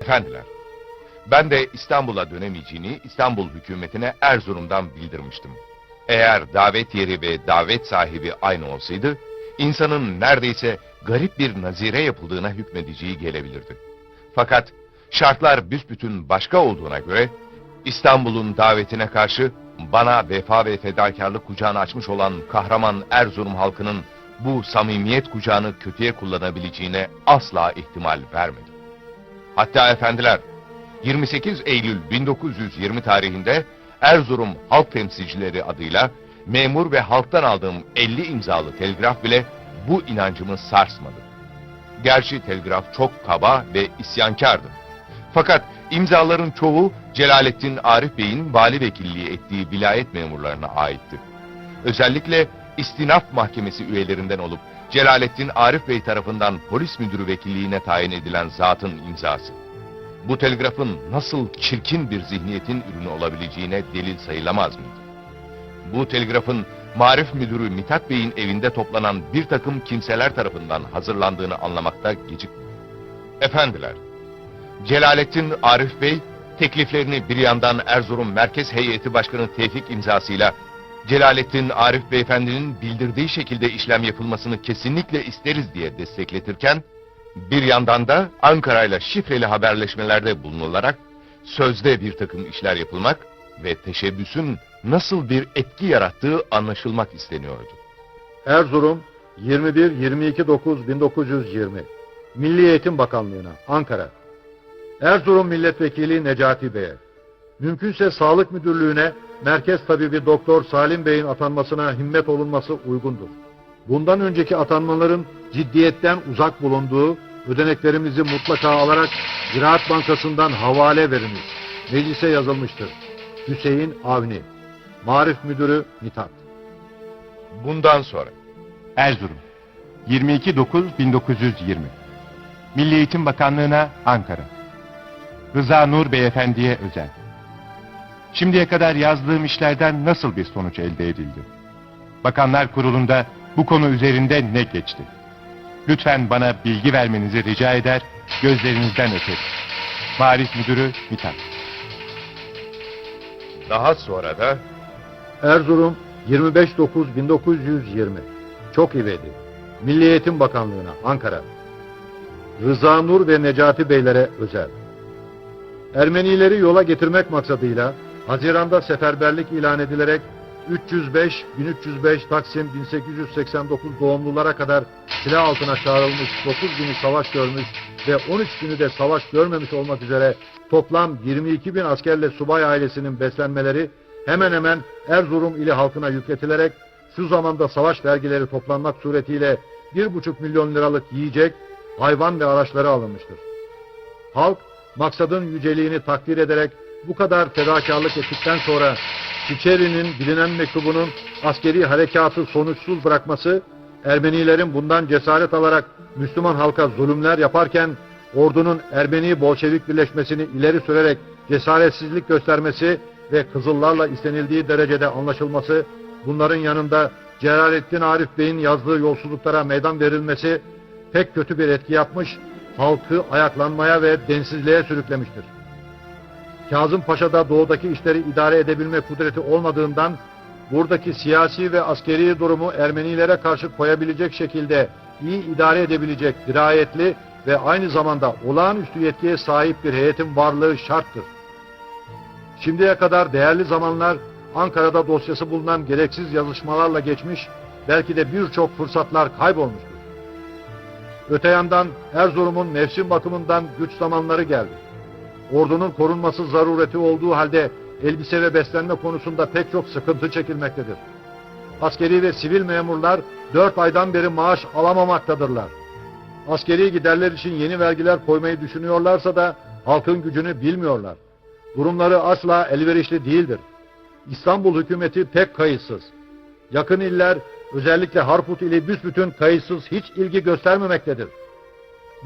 Efendiler, ben de İstanbul'a dönemeyeceğini İstanbul hükümetine Erzurum'dan bildirmiştim. Eğer davet yeri ve davet sahibi aynı olsaydı, insanın neredeyse garip bir nazire yapıldığına hükmedeceği gelebilirdi. Fakat şartlar büsbütün başka olduğuna göre, İstanbul'un davetine karşı bana vefa ve fedakarlık kucağını açmış olan kahraman Erzurum halkının bu samimiyet kucağını kötüye kullanabileceğine asla ihtimal vermedim. Hatta efendiler, 28 Eylül 1920 tarihinde Erzurum Halk Temsilcileri adıyla memur ve halktan aldığım 50 imzalı telgraf bile bu inancımı sarsmadı. Gerçi telgraf çok kaba ve isyankardı. Fakat imzaların çoğu Celalettin Arif Bey'in vali vekilliği ettiği vilayet memurlarına aitti. Özellikle istinaf mahkemesi üyelerinden olup Celalettin Arif Bey tarafından polis müdürü vekilliğine tayin edilen zatın imzası. Bu telgrafın nasıl çirkin bir zihniyetin ürünü olabileceğine delil sayılamaz mıydı? Bu telgrafın Marif Müdürü Mithat Bey'in evinde toplanan bir takım kimseler tarafından hazırlandığını anlamakta gecikmiyor. Efendiler, Celalettin Arif Bey tekliflerini bir yandan Erzurum Merkez Heyeti Başkanı Tevfik imzasıyla Celalettin Arif Beyefendinin bildirdiği şekilde işlem yapılmasını kesinlikle isteriz diye destekletirken, bir yandan da Ankara ile şifreli haberleşmelerde bulunularak sözde bir takım işler yapılmak ve teşebbüsün nasıl bir etki yarattığı anlaşılmak isteniyordu. Erzurum 21-22-9-1920 Milli Eğitim Bakanlığı'na Ankara Erzurum Milletvekili Necati Bey'e Mümkünse Sağlık Müdürlüğü'ne Merkez Tabibi Doktor Salim Bey'in atanmasına himmet olunması uygundur. Bundan önceki atanmaların ciddiyetten uzak bulunduğu ödeneklerimizi mutlaka alarak Ziraat Bankası'ndan havale veriniz. Meclise yazılmıştır. Hüseyin Avni Marif Müdürü Mithat Bundan sonra Erzurum 22.9.1920 Milli Eğitim Bakanlığı'na Ankara Rıza Nur Beyefendi'ye özel Şimdiye kadar yazdığım işlerden nasıl bir sonuç elde edildi? Bakanlar Kurulu'nda bu konu üzerinde ne geçti? Lütfen bana bilgi vermenizi rica eder, gözlerinizden öperim. Marif Müdürü Mithat daha sonra da Erzurum 25.9.1920 Çok ivedi. Milli Eğitim Bakanlığı'na Ankara Rıza Nur ve Necati Beylere özel Ermenileri yola getirmek maksadıyla Haziran'da seferberlik ilan edilerek 305, 1305 Taksim 1889 doğumlulara kadar silah altına çağrılmış 9 günü savaş görmüş ve 13 günü de savaş görmemiş olmak üzere toplam 22 bin askerle subay ailesinin beslenmeleri hemen hemen Erzurum ili halkına yükletilerek şu zamanda savaş vergileri toplanmak suretiyle 1,5 milyon liralık yiyecek, hayvan ve araçları alınmıştır. Halk maksadın yüceliğini takdir ederek bu kadar fedakarlık ettikten sonra Çiçeri'nin bilinen mektubunun askeri harekatı sonuçsuz bırakması, Ermenilerin bundan cesaret alarak Müslüman halka zulümler yaparken ordunun Ermeni Bolşevik birleşmesini ileri sürerek cesaretsizlik göstermesi ve Kızıllarla istenildiği derecede anlaşılması, bunların yanında Celalettin Arif Bey'in yazdığı yolsuzluklara meydan verilmesi pek kötü bir etki yapmış, halkı ayaklanmaya ve densizliğe sürüklemiştir. Kazım Paşa'da doğudaki işleri idare edebilme kudreti olmadığından buradaki siyasi ve askeri durumu Ermenilere karşı koyabilecek şekilde iyi idare edebilecek dirayetli ve aynı zamanda olağanüstü yetkiye sahip bir heyetin varlığı şarttır. Şimdiye kadar değerli zamanlar Ankara'da dosyası bulunan gereksiz yazışmalarla geçmiş, belki de birçok fırsatlar kaybolmuştur. Öte yandan Erzurum'un mevsim bakımından güç zamanları geldi. Ordunun korunması zarureti olduğu halde elbise ve beslenme konusunda pek çok sıkıntı çekilmektedir. Askeri ve sivil memurlar dört aydan beri maaş alamamaktadırlar. Askeri giderler için yeni vergiler koymayı düşünüyorlarsa da halkın gücünü bilmiyorlar. Durumları asla elverişli değildir. İstanbul hükümeti pek kayıtsız. Yakın iller özellikle Harput ili büsbütün kayıtsız hiç ilgi göstermemektedir.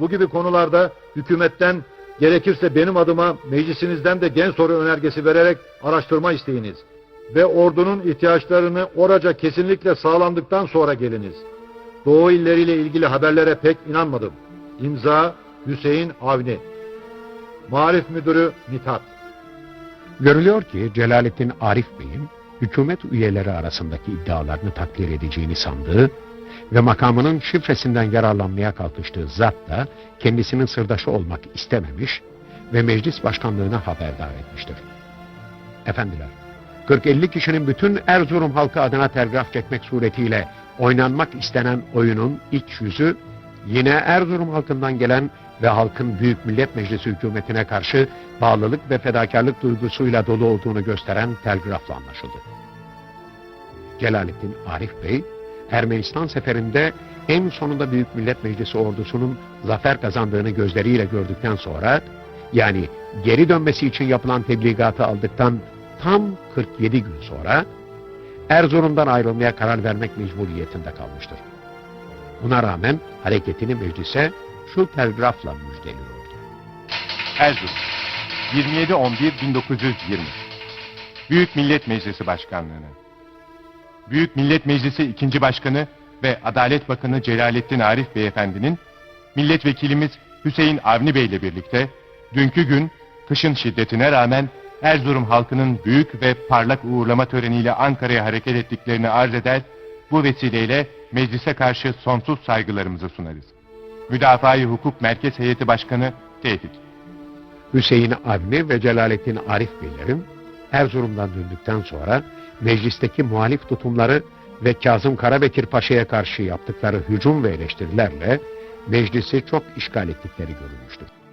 Bu gibi konularda hükümetten gerekirse benim adıma meclisinizden de gen soru önergesi vererek araştırma isteyiniz. Ve ordunun ihtiyaçlarını oraca kesinlikle sağlandıktan sonra geliniz. Doğu illeriyle ilgili haberlere pek inanmadım. İmza Hüseyin Avni Marif Müdürü Mithat. Görülüyor ki Celalettin Arif Bey'in hükümet üyeleri arasındaki iddialarını takdir edeceğini sandığı ve makamının şifresinden yararlanmaya kalkıştığı zat da kendisinin sırdaşı olmak istememiş ve meclis başkanlığına haberdar etmiştir. Efendiler, 40-50 kişinin bütün Erzurum halkı adına telgraf çekmek suretiyle oynanmak istenen oyunun iç yüzü yine Erzurum halkından gelen ve halkın Büyük Millet Meclisi hükümetine karşı bağlılık ve fedakarlık duygusuyla dolu olduğunu gösteren telgrafla anlaşıldı. Celalettin Arif Bey, Ermenistan seferinde en sonunda Büyük Millet Meclisi ordusunun zafer kazandığını gözleriyle gördükten sonra, yani geri dönmesi için yapılan tebligatı aldıktan tam 47 gün sonra, Erzurum'dan ayrılmaya karar vermek mecburiyetinde kalmıştır. Buna rağmen hareketini meclise şu telgrafla müjdeliyordu. Erzurum 27-11-1920 Büyük Millet Meclisi Başkanlığı'na Büyük Millet Meclisi 2. Başkanı ve Adalet Bakanı Celalettin Arif Beyefendinin milletvekilimiz Hüseyin Avni Bey ile birlikte dünkü gün kışın şiddetine rağmen Erzurum halkının büyük ve parlak uğurlama töreniyle Ankara'ya hareket ettiklerini arz eder, bu vesileyle meclise karşı sonsuz saygılarımızı sunarız. Müdafaa-i Hukuk Merkez Heyeti Başkanı Tevfik. Hüseyin Avni ve Celalettin Arif Beylerin Erzurum'dan döndükten sonra meclisteki muhalif tutumları ve Kazım Karabekir Paşa'ya karşı yaptıkları hücum ve eleştirilerle meclisi çok işgal ettikleri görülmüştür.